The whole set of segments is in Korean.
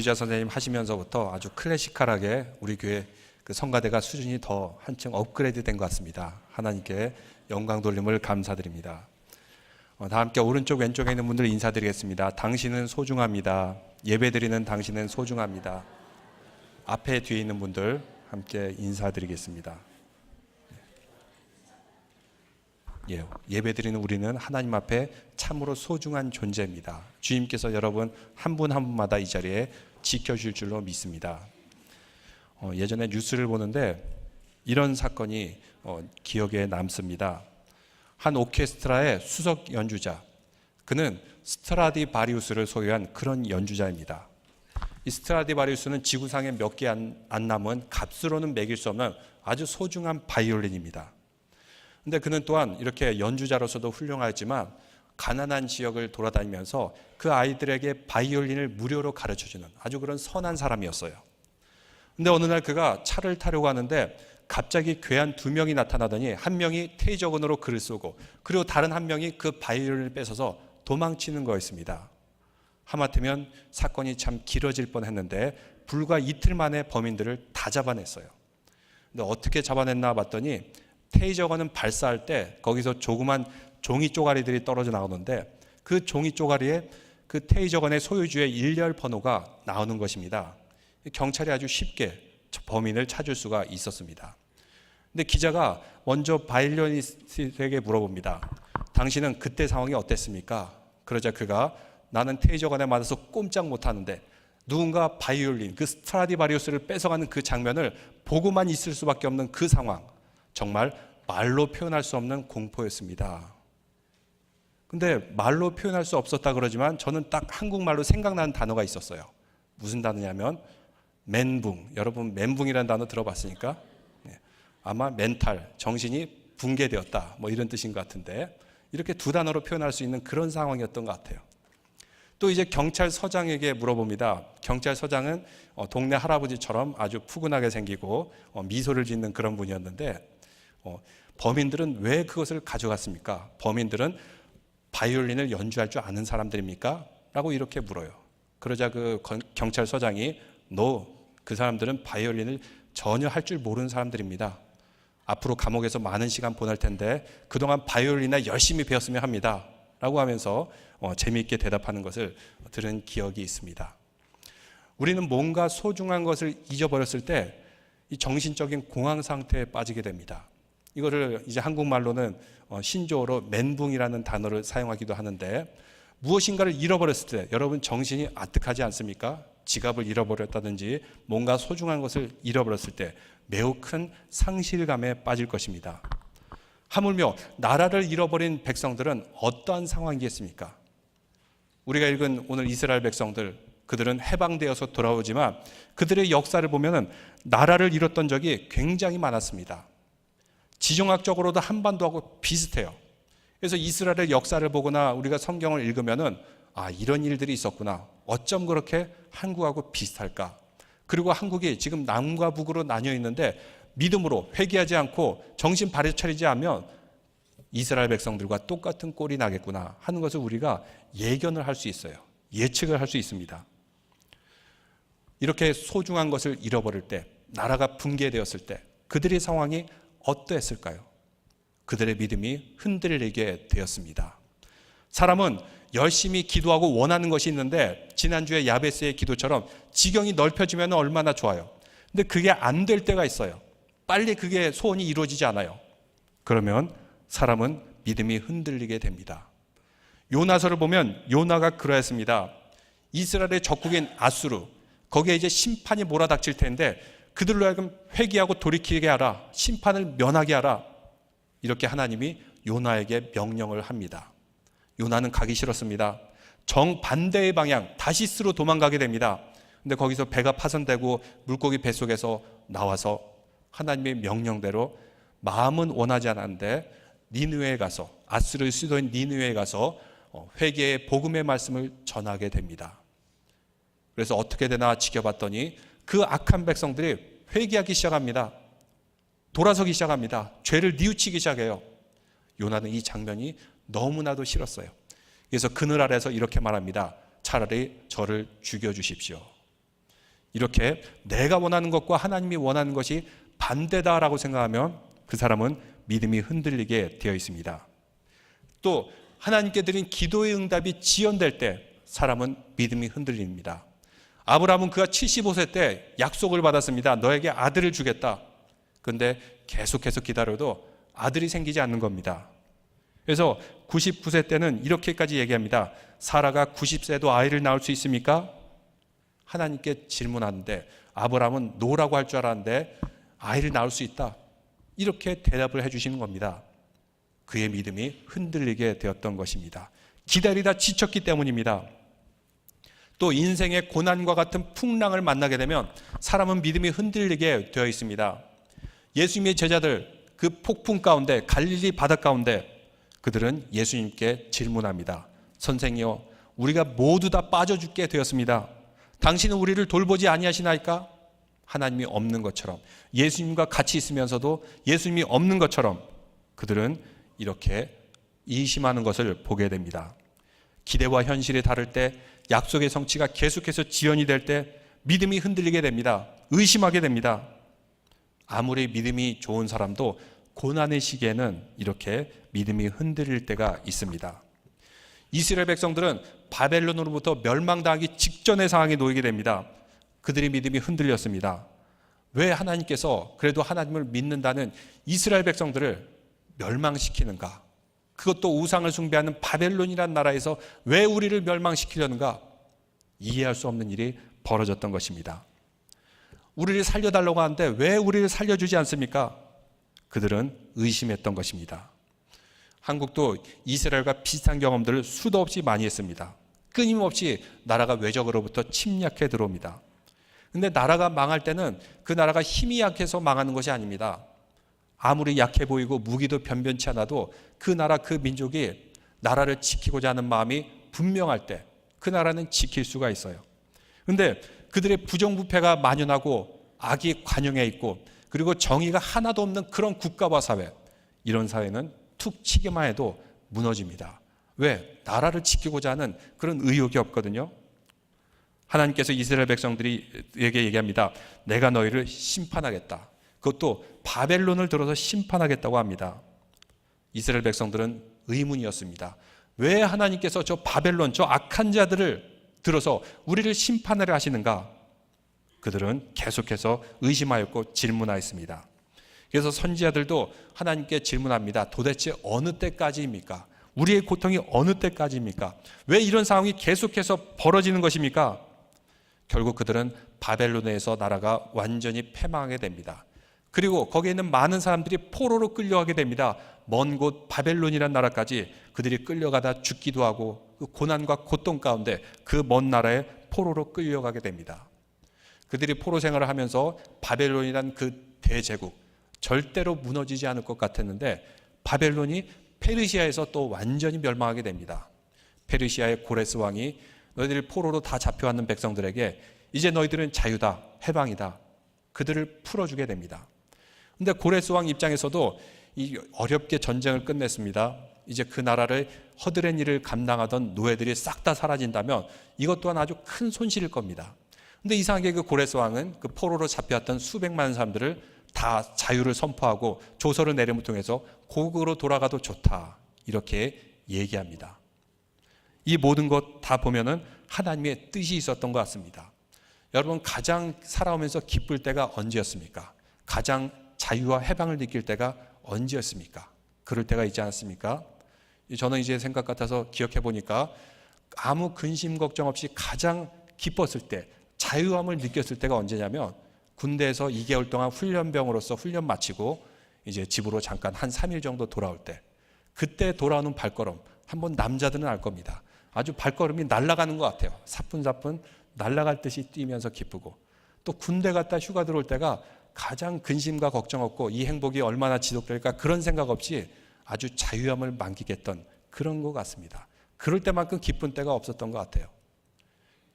유자 선생님 하시면서부터 아주 클래시컬하게 우리 교회 그 성가대가 수준이 더 한층 업그레이드 된 것 같습니다. 하나님께 영광 돌림을 감사드립니다. 어, 다 함께 오른쪽 왼쪽에 있는 분들 인사드리겠습니다. 당신은 소중합니다. 예배드리는 당신은 소중합니다. 앞에 뒤에 있는 분들 함께 인사드리겠습니다. 예, 예배드리는 우리는 하나님 앞에 참으로 소중한 존재입니다. 주님께서 여러분 한 분한 분마다 이 자리에 지켜줄 줄로 믿습니다. 어, 예전에 뉴스를 보는데 이런 사건이 어, 기억에 남습니다. 한 오케스트라의 수석 연주자, 그는 스트라디 바리우스를 소유한 그런 연주자입니다. 이 스트라디 바리우스는 지구상에 몇 개 안 남은 값으로는 매길 수 없는 아주 소중한 바이올린입니다. 근데 그는 또한 이렇게 연주자로서도 훌륭하지만 가난한 지역을 돌아다니면서 그 아이들에게 바이올린을 무료로 가르쳐 주는 아주 그런 선한 사람이었어요. 근데 어느 날 그가 차를 타려고 하는데 갑자기 괴한 두 명이 나타나더니 한 명이 테이저건으로 그를 쏘고 그리고 다른 한 명이 그 바이올린을 뺏어서 도망치는 거였습니다. 하마터면 사건이 참 길어질 뻔했는데 불과 이틀 만에 범인들을 다 잡아냈어요. 근데 어떻게 잡아냈나 봤더니 테이저건은 발사할 때 거기서 조그만 종이 쪼가리들이 떨어져 나오는데 그 종이 쪼가리에 그 테이저건의 소유주의 일렬 번호가 나오는 것입니다. 경찰이 아주 쉽게 범인을 찾을 수가 있었습니다. 근데 기자가 먼저 바이올리니스트에게 물어봅니다. 당신은 그때 상황이 어땠습니까? 그러자 그가 나는 테이저건에 맞아서 꼼짝 못하는데 누군가 바이올린 그 스트라디바리우스를 뺏어가는 그 장면을 보고만 있을 수밖에 없는 그 상황 정말 말로 표현할 수 없는 공포였습니다. 근데 말로 표현할 수 없었다 그러지만 저는 딱 한국말로 생각나는 단어가 있었어요. 무슨 단어냐면 멘붕. 여러분 멘붕이라는 단어 들어봤으니까 네. 아마 멘탈 정신이 붕괴되었다 뭐 이런 뜻인 것 같은데 이렇게 두 단어로 표현할 수 있는 그런 상황이었던 것 같아요. 또 이제 경찰서장에게 물어봅니다. 경찰서장은 어, 동네 할아버지처럼 아주 푸근하게 생기고 어, 미소를 짓는 그런 분이었는데 어, 범인들은 왜 그것을 가져갔습니까? 범인들은 바이올린을 연주할 줄 아는 사람들입니까? 라고 이렇게 물어요. 그러자 그 경찰서장이 너, 그 사람들은 바이올린을 전혀 할 줄 모르는 사람들입니다. 앞으로 감옥에서 많은 시간 보낼 텐데 그동안 바이올린에 열심히 배웠으면 합니다. 라고 하면서 어, 재미있게 대답하는 것을 들은 기억이 있습니다. 우리는 뭔가 소중한 것을 잊어버렸을 때 이 정신적인 공황 상태에 빠지게 됩니다. 이거를 이제 한국말로는 어, 신조어로 멘붕이라는 단어를 사용하기도 하는데 무엇인가를 잃어버렸을 때 여러분 정신이 아득하지 않습니까? 지갑을 잃어버렸다든지 뭔가 소중한 것을 잃어버렸을 때 매우 큰 상실감에 빠질 것입니다. 하물며 나라를 잃어버린 백성들은 어떠한 상황이겠습니까? 우리가 읽은 오늘 이스라엘 백성들 그들은 해방되어서 돌아오지만 그들의 역사를 보면은 나라를 잃었던 적이 굉장히 많았습니다. 지정학적으로도 한반도하고 비슷해요. 그래서 이스라엘의 역사를 보거나 우리가 성경을 읽으면은 아, 이런 일들이 있었구나. 어쩜 그렇게 한국하고 비슷할까? 그리고 한국이 지금 남과 북으로 나뉘어 있는데 믿음으로 회개하지 않고 정신 바로 차리지 않으면 이스라엘 백성들과 똑같은 꼴이 나겠구나 하는 것을 우리가 예견을 할 수 있어요. 예측을 할 수 있습니다. 이렇게 소중한 것을 잃어버릴 때, 나라가 붕괴되었을 때, 그들의 상황이 어떠했을까요? 그들의 믿음이 흔들리게 되었습니다. 사람은 열심히 기도하고 원하는 것이 있는데 지난주에 야베스의 기도처럼 지경이 넓혀지면 얼마나 좋아요. 근데 그게 안 될 때가 있어요. 빨리 그게 소원이 이루어지지 않아요. 그러면 사람은 믿음이 흔들리게 됩니다. 요나서를 보면 요나가 그러했습니다. 이스라엘의 적국인 아수르 거기에 이제 심판이 몰아닥칠 텐데 그들로 하여금 회개하고 돌이키게 하라. 심판을 면하게 하라. 이렇게 하나님이 요나에게 명령을 합니다. 요나는 가기 싫었습니다. 정반대의 방향, 다시스로 도망가게 됩니다. 근데 거기서 배가 파손되고 물고기 뱃속에서 나와서 하나님의 명령대로 마음은 원하지 않았는데 니느웨에 가서 아스르 수도인 니느웨에 가서 어, 회개의 복음의 말씀을 전하게 됩니다. 그래서 어떻게 되나 지켜봤더니 그 악한 백성들이 회개하기 시작합니다. 돌아서기 시작합니다. 죄를 뉘우치기 시작해요. 요나는 이 장면이 너무나도 싫었어요. 그래서 그늘 아래서 이렇게 말합니다. 차라리 저를 죽여 주십시오. 이렇게 내가 원하는 것과 하나님이 원하는 것이 반대다라고 생각하면 그 사람은 믿음이 흔들리게 되어 있습니다. 또 하나님께 드린 기도의 응답이 지연될 때 사람은 믿음이 흔들립니다. 아브라함은 그가 75세 때 약속을 받았습니다. 너에게 아들을 주겠다. 그런데 계속해서 기다려도 아들이 생기지 않는 겁니다. 그래서 99세 때는 이렇게까지 얘기합니다. 사라가 90세도 아이를 낳을 수 있습니까? 하나님께 질문하는데 아브라함은 노라고 할 줄 알았는데 아이를 낳을 수 있다. 이렇게 대답을 해 주시는 겁니다. 그의 믿음이 흔들리게 되었던 것입니다. 기다리다 지쳤기 때문입니다. 또 인생의 고난과 같은 풍랑을 만나게 되면 사람은 믿음이 흔들리게 되어 있습니다. 예수님의 제자들 그 폭풍 가운데 갈릴리 바다 가운데 그들은 예수님께 질문합니다. 선생이여 우리가 모두 다 빠져 죽게 되었습니다. 당신은 우리를 돌보지 아니하시나이까? 하나님이 없는 것처럼 예수님과 같이 있으면서도 예수님이 없는 것처럼 그들은 이렇게 이심하는 것을 보게 됩니다. 기대와 현실이 다를 때 약속의 성취가 계속해서 지연이 될 때 믿음이 흔들리게 됩니다. 의심하게 됩니다. 아무리 믿음이 좋은 사람도 고난의 시기에는 이렇게 믿음이 흔들릴 때가 있습니다. 이스라엘 백성들은 바벨론으로부터 멸망당하기 직전의 상황에 놓이게 됩니다. 그들의 믿음이 흔들렸습니다. 왜 하나님께서 그래도 하나님을 믿는다는 이스라엘 백성들을 멸망시키는가? 그것도 우상을 숭배하는 바벨론이란 나라에서 왜 우리를 멸망시키려는가? 이해할 수 없는 일이 벌어졌던 것입니다. 우리를 살려달라고 하는데 왜 우리를 살려주지 않습니까? 그들은 의심했던 것입니다. 한국도 이스라엘과 비슷한 경험들을 수도 없이 많이 했습니다. 끊임없이 나라가 외적으로부터 침략해 들어옵니다. 근데 나라가 망할 때는 그 나라가 힘이 약해서 망하는 것이 아닙니다. 아무리 약해 보이고 무기도 변변치 않아도 그 나라 그 민족이 나라를 지키고자 하는 마음이 분명할 때 그 나라는 지킬 수가 있어요. 근데 그들의 부정부패가 만연하고 악이 관영해 있고 그리고 정의가 하나도 없는 그런 국가와 사회 이런 사회는 툭 치기만 해도 무너집니다. 왜? 나라를 지키고자 하는 그런 의욕이 없거든요. 하나님께서 이스라엘 백성들에게 얘기합니다. 내가 너희를 심판하겠다. 그것도 바벨론을 들어서 심판하겠다고 합니다. 이스라엘 백성들은 의문이었습니다. 왜 하나님께서 저 바벨론, 저 악한 자들을 들어서 우리를 심판을 하시는가? 그들은 계속해서 의심하였고 질문하였습니다. 그래서 선지자들도 하나님께 질문합니다. 도대체 어느 때까지입니까? 우리의 고통이 어느 때까지입니까? 왜 이런 상황이 계속해서 벌어지는 것입니까? 결국 그들은 바벨론에서 나라가 완전히 패망하게 됩니다. 그리고 거기에 있는 많은 사람들이 포로로 끌려가게 됩니다. 먼 곳 바벨론이라는 나라까지 그들이 끌려가다 죽기도 하고 그 고난과 고통 가운데 그 먼 나라에 포로로 끌려가게 됩니다. 그들이 포로 생활을 하면서 바벨론이란 그 대제국 절대로 무너지지 않을 것 같았는데 바벨론이 페르시아에서 또 완전히 멸망하게 됩니다. 페르시아의 고레스 왕이 너희들이 포로로 다 잡혀왔는 백성들에게 이제 너희들은 자유다, 해방이다. 그들을 풀어주게 됩니다. 근데 고레스 왕 입장에서도 이 어렵게 전쟁을 끝냈습니다. 이제 그 나라를 허드렛 일을 감당하던 노예들이 싹 다 사라진다면 이것 또한 아주 큰 손실일 겁니다. 근데 이상하게 그 고레스 왕은 그 포로로 잡혀왔던 수백만 사람들을 다 자유를 선포하고 조서를 내림을 통해서 고국으로 돌아가도 좋다. 이렇게 얘기합니다. 이 모든 것 다 보면은 하나님의 뜻이 있었던 것 같습니다. 여러분 가장 살아오면서 기쁠 때가 언제였습니까? 가장 자유와 해방을 느낄 때가 언제였습니까? 그럴 때가 있지 않았습니까? 저는 이제 생각 같아서 기억해 보니까 아무 근심 걱정 없이 가장 기뻤을 때 자유함을 느꼈을 때가 언제냐면 군대에서 2개월 동안 훈련병으로서 훈련 마치고 이제 집으로 잠깐 한 3일 정도 돌아올 때 그때 돌아오는 발걸음 한번 남자들은 알 겁니다. 아주 발걸음이 날아가는 것 같아요. 사뿐사뿐 날아갈 듯이 뛰면서 기쁘고 또 군대 갔다 휴가 들어올 때가 가장 근심과 걱정 없고 이 행복이 얼마나 지속될까 그런 생각 없이 아주 자유함을 만끽했던 그런 것 같습니다. 그럴 때만큼 기쁜 때가 없었던 것 같아요.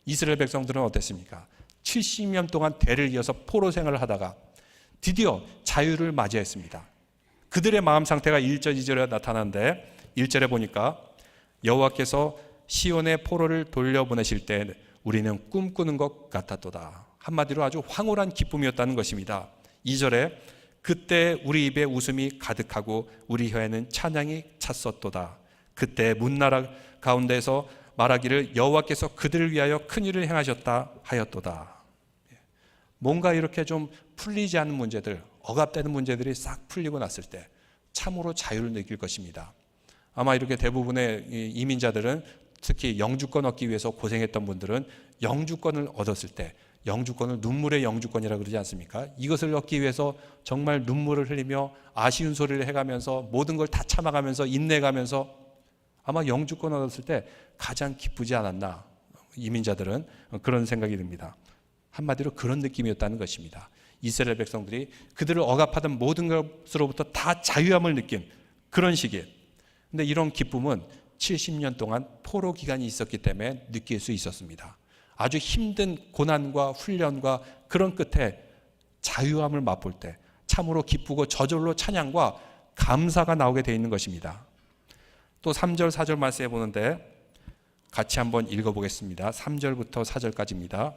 이스라엘 백성들은 어땠습니까? 70년 동안 대를 이어서 포로 생활을 하다가 드디어 자유를 맞이했습니다. 그들의 마음 상태가 1절, 2절에 나타나는데 1절에 보니까 여호와께서 시온의 포로를 돌려보내실 때 우리는 꿈꾸는 것 같았도다. 한마디로 아주 황홀한 기쁨이었다는 것입니다. 2절에 그때 우리 입에 웃음이 가득하고 우리 혀에는 찬양이 찼었도다. 그때 문나라 가운데서 말하기를 여호와께서 그들을 위하여 큰 일을 행하셨다 하였도다. 뭔가 이렇게 좀 풀리지 않는 문제들, 억압되는 문제들이 싹 풀리고 났을 때 참으로 자유를 느낄 것입니다. 아마 이렇게 대부분의 이 이민자들은 특히 영주권 얻기 위해서 고생했던 분들은 영주권을 얻었을 때 영주권을 눈물의 영주권이라 그러지 않습니까? 이것을 얻기 위해서 정말 눈물을 흘리며 아쉬운 소리를 해가면서 모든 걸 다 참아가면서 인내가면서 아마 영주권 얻었을 때 가장 기쁘지 않았나 이민자들은 그런 생각이 듭니다. 한마디로 그런 느낌이었다는 것입니다. 이스라엘 백성들이 그들을 억압하던 모든 것으로부터 다 자유함을 느낀 그런 시기에 근데 이런 기쁨은 70년 동안 포로 기간이 있었기 때문에 느낄 수 있었습니다. 아주 힘든 고난과 훈련과 그런 끝에 자유함을 맛볼 때 참으로 기쁘고 저절로 찬양과 감사가 나오게 되어 있는 것입니다. 또 3절, 4절 말씀해 보는데 같이 한번 읽어보겠습니다. 3절부터 4절까지입니다.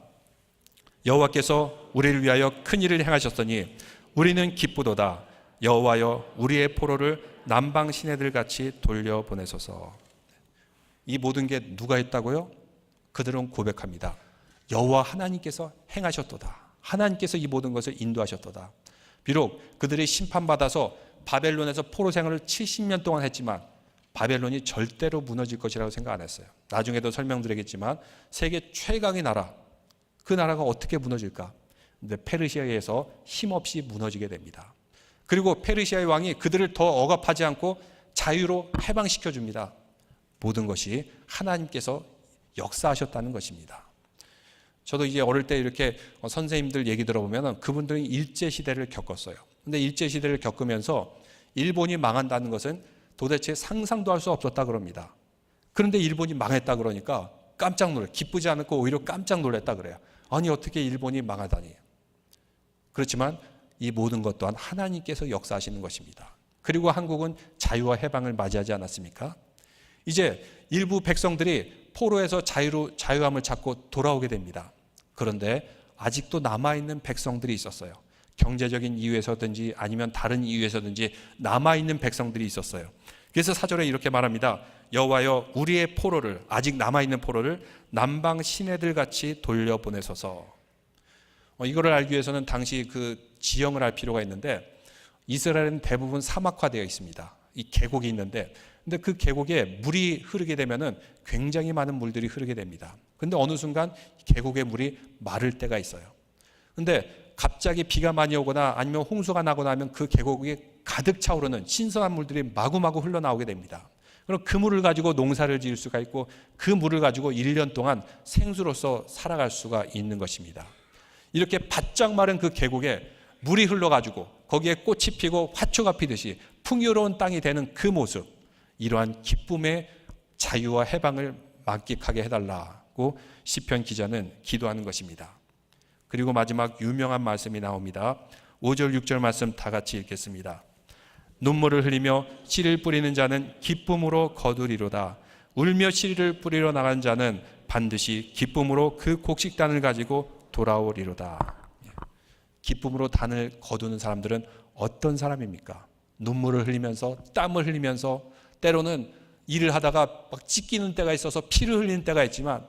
여호와께서 우리를 위하여 큰 일을 행하셨더니 우리는 기쁘도다. 여호와여 우리의 포로를 남방 시내들 같이 돌려 보내소서. 이 모든 게 누가 했다고요? 그들은 고백합니다. 여호와 하나님께서 행하셨도다. 하나님께서 이 모든 것을 인도하셨도다. 비록 그들이 심판받아서 바벨론에서 포로 생활을 70년 동안 했지만 바벨론이 절대로 무너질 것이라고 생각 안 했어요. 나중에도 설명드리겠지만 세계 최강의 나라 그 나라가 어떻게 무너질까? 근데 페르시아에서 힘없이 무너지게 됩니다. 그리고 페르시아의 왕이 그들을 더 억압하지 않고 자유로 해방시켜 줍니다. 모든 것이 하나님께서 역사하셨다는 것입니다. 저도 이제 어릴 때 이렇게 선생님들 얘기 들어보면 그분들이 일제 시대를 겪었어요. 근데 일제 시대를 겪으면서 일본이 망한다는 것은 도대체 상상도 할 수 없었다 그럽니다. 그런데 일본이 망했다 그러니까 깜짝 놀래. 기쁘지 않고 오히려 깜짝 놀랐다 그래요. 아니 어떻게 일본이 망하다니. 그렇지만 이 모든 것 또한 하나님께서 역사하시는 것입니다. 그리고 한국은 자유와 해방을 맞이하지 않았습니까? 이제 일부 백성들이 포로에서 자유로 자유함을 찾고 돌아오게 됩니다. 그런데 아직도 남아 있는 백성들이 있었어요. 경제적인 이유에서든지 아니면 다른 이유에서든지 남아 있는 백성들이 있었어요. 그래서 사절에 이렇게 말합니다. 여호와여 우리의 포로를 아직 남아 있는 포로를 남방 시내들 같이 돌려 보내소서. 어, 이거를 알기 위해서는 당시 그 지형을 알 필요가 있는데 이스라엘은 대부분 사막화되어 있습니다. 이 계곡이 있는데 근데 그 계곡에 물이 흐르게 되면은 굉장히 많은 물들이 흐르게 됩니다. 근데 어느 순간 계곡의 물이 마를 때가 있어요. 근데 갑자기 비가 많이 오거나 아니면 홍수가 나거나 하면 그 계곡이 가득 차오르는 신선한 물들이 마구마구 흘러나오게 됩니다. 그럼 그 물을 가지고 농사를 지을 수가 있고 그 물을 가지고 1년 동안 생수로서 살아갈 수가 있는 것입니다. 이렇게 바짝 마른 그 계곡에 물이 흘러가지고 거기에 꽃이 피고 화초가 피듯이 풍요로운 땅이 되는 그 모습, 이러한 기쁨의 자유와 해방을 만끽하게 해달라고 시편 기자는 기도하는 것입니다. 그리고 마지막 유명한 말씀이 나옵니다. 5절 6절 말씀 다 같이 읽겠습니다. 눈물을 흘리며 씨를 뿌리는 자는 기쁨으로 거두리로다. 울며 씨를 뿌리러 나간 자는 반드시 기쁨으로 그 곡식단을 가지고 돌아오리로다. 기쁨으로 단을 거두는 사람들은 어떤 사람입니까? 눈물을 흘리면서 땀을 흘리면서 때로는 일을 하다가 막 찢기는 때가 있어서 피를 흘리는 때가 있지만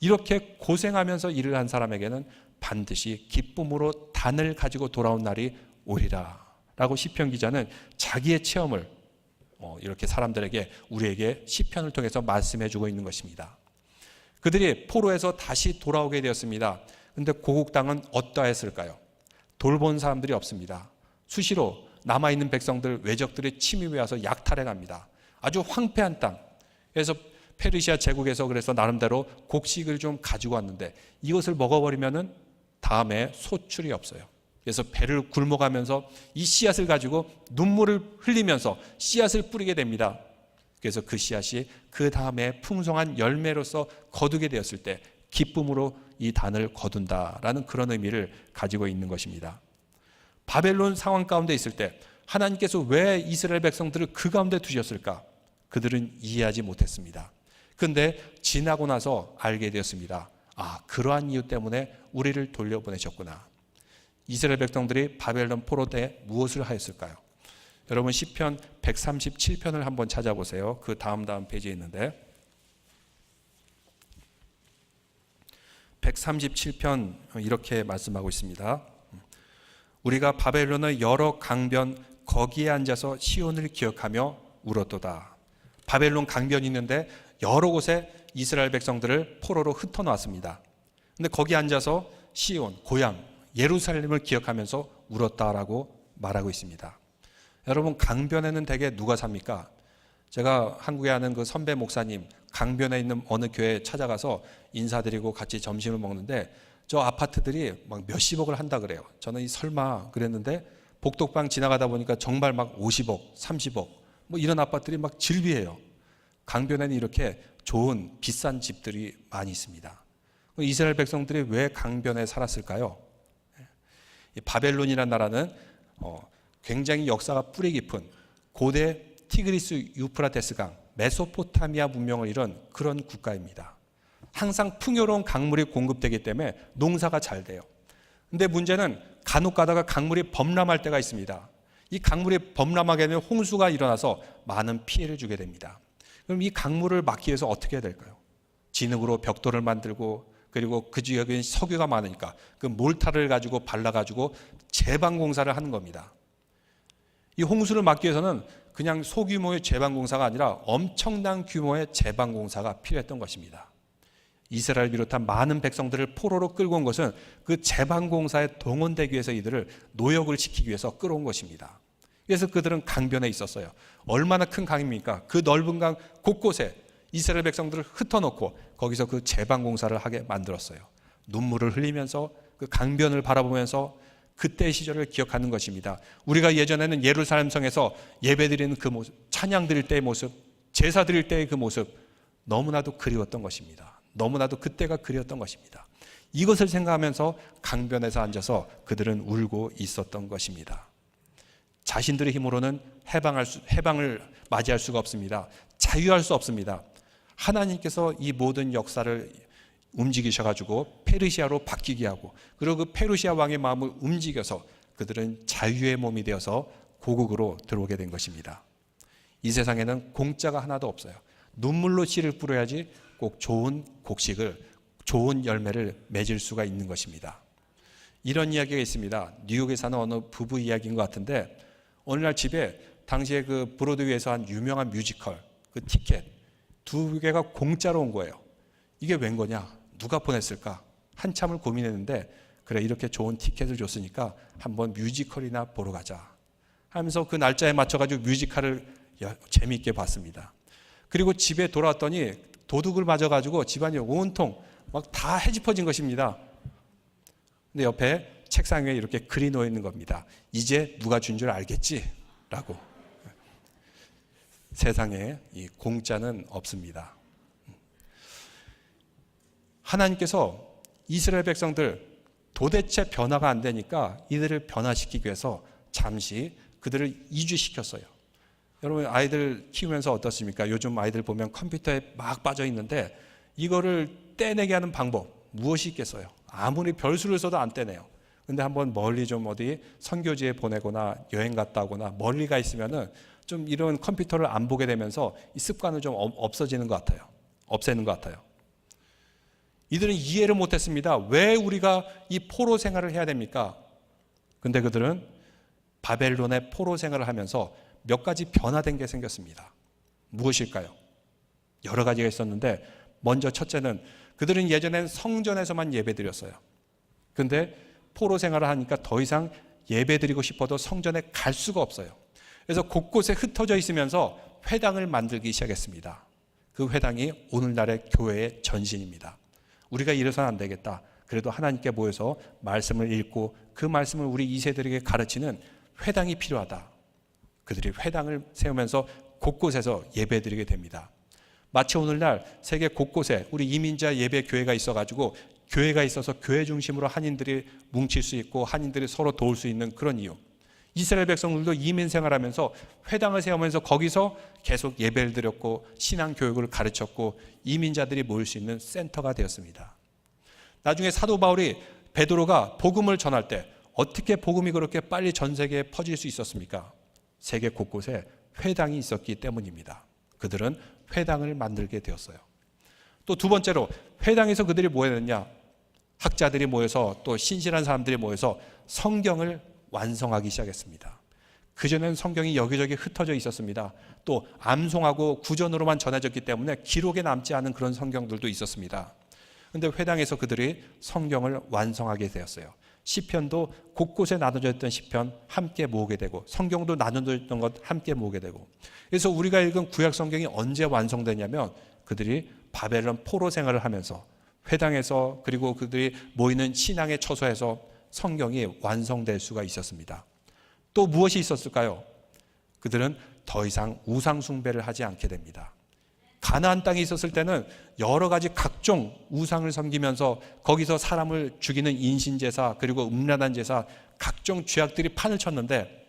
이렇게 고생하면서 일을 한 사람에게는 반드시 기쁨으로 단을 가지고 돌아온 날이 오리라. 라고 시편 기자는 자기의 체험을 어, 이렇게 사람들에게 우리에게 시편을 통해서 말씀해 주고 있는 것입니다. 그들이 포로에서 다시 돌아오게 되었습니다. 근데 고국 땅은 어떠했을까요? 돌본 사람들이 없습니다. 수시로 남아 있는 백성들 외적들의 침입에 와서 약탈해 갑니다. 아주 황폐한 땅. 그래서 페르시아 제국에서 그래서 나름대로 곡식을 좀 가지고 왔는데 이것을 먹어버리면은 다음에 소출이 없어요. 그래서 배를 굶어가면서 이 씨앗을 가지고 눈물을 흘리면서 씨앗을 뿌리게 됩니다. 그래서 그 씨앗이 그 다음에 풍성한 열매로서 거두게 되었을 때 기쁨으로 이 단을 거둔다라는 그런 의미를 가지고 있는 것입니다. 바벨론 상황 가운데 있을 때 하나님께서 왜 이스라엘 백성들을 그 가운데 두셨을까? 그들은 이해하지 못했습니다. 그런데 지나고 나서 알게 되었습니다. 아, 그러한 이유 때문에 우리를 돌려보내셨구나. 이스라엘 백성들이 바벨론 포로 때 무엇을 하였을까요? 여러분 시편 137편을 한번 찾아보세요. 그 다음 다음 페이지에 있는데 137편 이렇게 말씀하고 있습니다. 우리가 바벨론의 여러 강변 거기에 앉아서 시온을 기억하며 울었도다. 바벨론 강변이 있는데 여러 곳에 이스라엘 백성들을 포로로 흩어놨습니다. 근데 거기 앉아서 시온 고향 예루살렘을 기억하면서 울었다라고 말하고 있습니다. 여러분 강변에는 대개 누가 삽니까? 제가 한국에 아는 그 선배 목사님 강변에 있는 어느 교회에 찾아가서 인사드리고 같이 점심을 먹는데 저 아파트들이 막 몇십억을 한다 그래요. 저는 이 설마 그랬는데 복덕방 지나가다 보니까 정말 막 50억, 30억 뭐 이런 아파트들이 막 질비해요. 강변에는 이렇게 좋은 비싼 집들이 많이 있습니다. 이스라엘 백성들이 왜 강변에 살았을까요? 이 바벨론이라는 나라는 어, 굉장히 역사가 뿌리 깊은 고대 티그리스 유프라테스 강 메소포타미아 문명을 이룬 그런 국가입니다. 항상 풍요로운 강물이 공급되기 때문에 농사가 잘 돼요. 근데 문제는 간혹 가다가 강물이 범람할 때가 있습니다. 이 강물이 범람하게 되면 홍수가 일어나서 많은 피해를 주게 됩니다. 그럼 이 강물을 막기 위해서 어떻게 해야 될까요? 진흙으로 벽돌을 만들고 그리고 그 지역에 석유가 많으니까 그 몰타를 가지고 발라가지고 제방 공사를 하는 겁니다. 이 홍수를 막기 위해서는 그냥 소규모의 제방 공사가 아니라 엄청난 규모의 제방 공사가 필요했던 것입니다. 이스라엘 비롯한 많은 백성들을 포로로 끌고 온 것은 그 제방 공사에 동원되기 위해서 이들을 노역을 시키기 위해서 끌어온 것입니다. 그래서 그들은 강변에 있었어요. 얼마나 큰 강입니까? 그 넓은 강 곳곳에 이스라엘 백성들을 흩어놓고 거기서 그 제방 공사를 하게 만들었어요. 눈물을 흘리면서 그 강변을 바라보면서 그때의 시절을 기억하는 것입니다. 우리가 예전에는 예루살렘 성에서 예배 드리는 그 모습, 찬양 드릴 때의 모습, 제사 드릴 때의 그 모습 너무나도 그리웠던 것입니다. 너무나도 그때가 그리웠던 것입니다. 이것을 생각하면서 강변에서 앉아서 그들은 울고 있었던 것입니다. 자신들의 힘으로는 해방할 수, 해방을 맞이할 수가 없습니다. 자유할 수 없습니다. 하나님께서 이 모든 역사를 움직이셔가지고 페르시아로 바뀌게 하고 그리고 그 페르시아 왕의 마음을 움직여서 그들은 자유의 몸이 되어서 고국으로 들어오게 된 것입니다. 이 세상에는 공짜가 하나도 없어요. 눈물로 씨를 뿌려야지 꼭 좋은 곡식을 좋은 열매를 맺을 수가 있는 것입니다. 이런 이야기가 있습니다. 뉴욕에 사는 어느 부부 이야기인 것 같은데 어느 날 집에 당시에 그 브로드웨이에서 한 유명한 뮤지컬 그 티켓 두 개가 공짜로 온 거예요. 이게 웬 거냐? 누가 보냈을까? 한참을 고민했는데 그래 이렇게 좋은 티켓을 줬으니까 한번 뮤지컬이나 보러 가자 하면서 그 날짜에 맞춰 가지고 뮤지컬을 재미있게 봤습니다. 그리고 집에 돌아왔더니 도둑을 맞아가지고 집안이 온통 막다 해집어진 것입니다. 근데 옆에 책상 위에 이렇게 글이 놓여 있는 겁니다. 이제 누가 준 줄 알겠지? 라고. 세상에 이 공짜는 없습니다. 하나님께서 이스라엘 백성들 도대체 변화가 안 되니까 이들을 변화시키기 위해서 잠시 그들을 이주시켰어요. 여러분 아이들 키우면서 어떻습니까? 요즘 아이들 보면 컴퓨터에 막 빠져 있는데 이거를 떼내게 하는 방법 무엇이 있겠어요? 아무리 별수를 써도 안 떼내요. 근데 한번 멀리 좀 어디 선교지에 보내거나 여행 갔다 오거나 멀리 가 있으면은 좀 이런 컴퓨터를 안 보게 되면서 이 습관을 좀 없어지는 것 같아요. 없애는 것 같아요. 이들은 이해를 못했습니다. 왜 우리가 이 포로 생활을 해야 됩니까? 근데 그들은 바벨론의 포로 생활을 하면서 몇 가지 변화된 게 생겼습니다. 무엇일까요? 여러 가지가 있었는데 먼저 첫째는 그들은 예전엔 성전에서만 예배드렸어요. 근데 포로 생활을 하니까 더 이상 예배드리고 싶어도 성전에 갈 수가 없어요. 그래서 곳곳에 흩어져 있으면서 회당을 만들기 시작했습니다. 그 회당이 오늘날의 교회의 전신입니다. 우리가 이래서는 안 되겠다. 그래도 하나님께 모여서 말씀을 읽고 그 말씀을 우리 이세들에게 가르치는 회당이 필요하다. 그들이 회당을 세우면서 곳곳에서 예배드리게 됩니다. 마치 오늘날 세계 곳곳에 우리 이민자 예배 교회가 있어가지고 교회가 있어서 교회 중심으로 한인들이 뭉칠 수 있고 한인들이 서로 도울 수 있는 그런 이유. 이스라엘 백성들도 이민 생활하면서 회당을 세우면서 거기서 계속 예배를 드렸고 신앙 교육을 가르쳤고 이민자들이 모일 수 있는 센터가 되었습니다. 나중에 사도 바울이 베드로가 복음을 전할 때 어떻게 복음이 그렇게 빨리 전 세계에 퍼질 수 있었습니까? 세계 곳곳에 회당이 있었기 때문입니다. 그들은 회당을 만들게 되었어요. 또 두 번째로 회당에서 그들이 뭐 했느냐? 학자들이 모여서 또 신실한 사람들이 모여서 성경을 완성하기 시작했습니다. 그전엔 성경이 여기저기 흩어져 있었습니다. 또 암송하고 구전으로만 전해졌기 때문에 기록에 남지 않은 그런 성경들도 있었습니다. 근데 회당에서 그들이 성경을 완성하게 되었어요. 시편도 곳곳에 나눠져 있던 시편 함께 모으게 되고 성경도 나눠져 있던 것 함께 모으게 되고 그래서 우리가 읽은 구약 성경이 언제 완성되냐면 그들이 바벨론 포로 생활을 하면서 회당에서 그리고 그들이 모이는 신앙의 처소에서 성경이 완성될 수가 있었습니다. 또 무엇이 있었을까요? 그들은 더 이상 우상 숭배를 하지 않게 됩니다. 가나안 땅에 있었을 때는 여러 가지 각종 우상을 섬기면서 거기서 사람을 죽이는 인신 제사 그리고 음란한 제사 각종 죄악들이 판을 쳤는데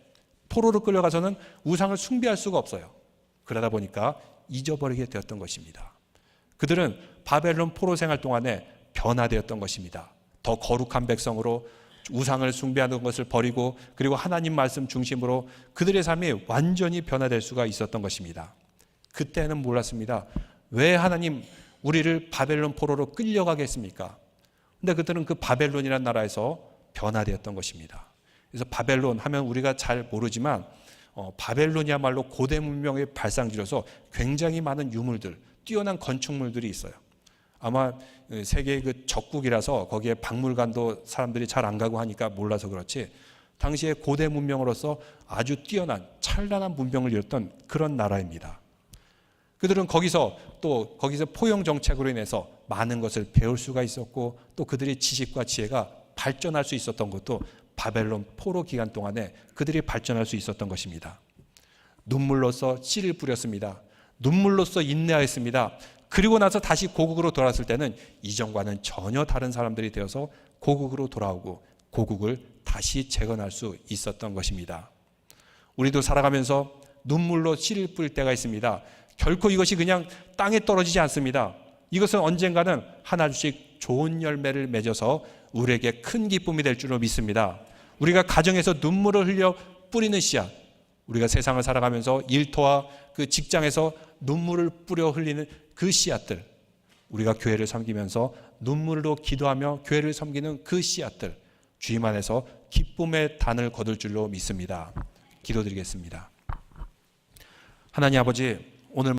포로로 끌려가서는 우상을 숭배할 수가 없어요. 그러다 보니까 잊어버리게 되었던 것입니다. 그들은 바벨론 포로 생활 동안에 변화되었던 것입니다. 더 거룩한 백성으로 우상을 숭배하는 것을 버리고 그리고 하나님 말씀 중심으로 그들의 삶이 완전히 변화될 수가 있었던 것입니다. 그때는 몰랐습니다. 왜 하나님 우리를 바벨론 포로로 끌려가게 했습니까? 근데 그들은 그 바벨론이라는 나라에서 변화되었던 것입니다. 그래서 바벨론 하면 우리가 잘 모르지만 어, 바벨론이야말로 고대 문명의 발상지로서 굉장히 많은 유물들, 뛰어난 건축물들이 있어요. 아마 세계의 그 적국이라서 거기에 박물관도 사람들이 잘 안 가고 하니까 몰라서 그렇지 당시의 고대 문명으로서 아주 뛰어난 찬란한 문명을 이뤘던 그런 나라입니다. 그들은 거기서 또 거기서 포용 정책으로 인해서 많은 것을 배울 수가 있었고 또 그들의 지식과 지혜가 발전할 수 있었던 것도 바벨론 포로 기간 동안에 그들이 발전할 수 있었던 것입니다. 눈물로써 씨를 뿌렸습니다. 눈물로써 인내하였습니다. 그리고 나서 다시 고국으로 돌아왔을 때는 이전과는 전혀 다른 사람들이 되어서 고국으로 돌아오고 고국을 다시 재건할 수 있었던 것입니다. 우리도 살아가면서 눈물로 씨를 뿌릴 때가 있습니다. 결코 이것이 그냥 땅에 떨어지지 않습니다. 이것은 언젠가는 하나씩 좋은 열매를 맺어서 우리에게 큰 기쁨이 될 줄로 믿습니다. 우리가 가정에서 눈물을 흘려 뿌리는 씨앗, 우리가 세상을 살아가면서 일터와 그 직장에서 눈물을 뿌려 흘리는 그 씨앗들, 우리가 교회를 섬기면서 눈물로 기도하며 교회를 섬기는 그 씨앗들, 주님 안에서 기쁨의 단을 거둘 줄로 믿습니다. 기도드리겠습니다. 하나님 아버지, 오늘